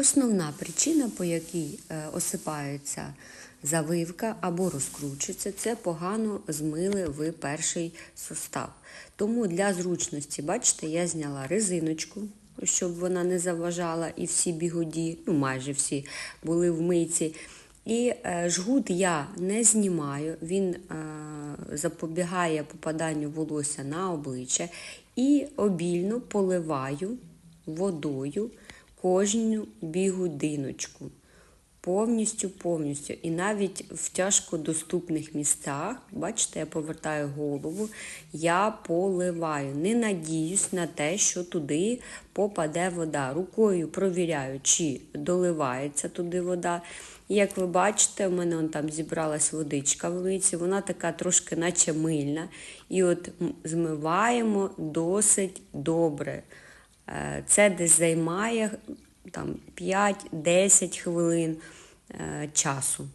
Основна причина, по якій е, осипається завивка або розкручується, це погано змили ви перший сустав. Тому для зручності, бачите, я зняла резиночку, щоб вона не заважала, і всі бігуді, ну майже всі були в мийці. І е, жгут я не знімаю, він е, запобігає попаданню волосся на обличчя і обільно поливаю водою кожну бігудиночку. Повністю, повністю. І навіть в тяжкодоступних місцях, бачите, я повертаю голову, я поливаю. Не надіюсь на те, що туди попаде вода. Рукою провіряю, чи доливається туди вода. І як ви бачите, у мене там зібралась водичка в миці, вона така трошки наче мильна. І от змиваємо досить добре. Е, Це десь займає там 5-10 хвилин е, часу.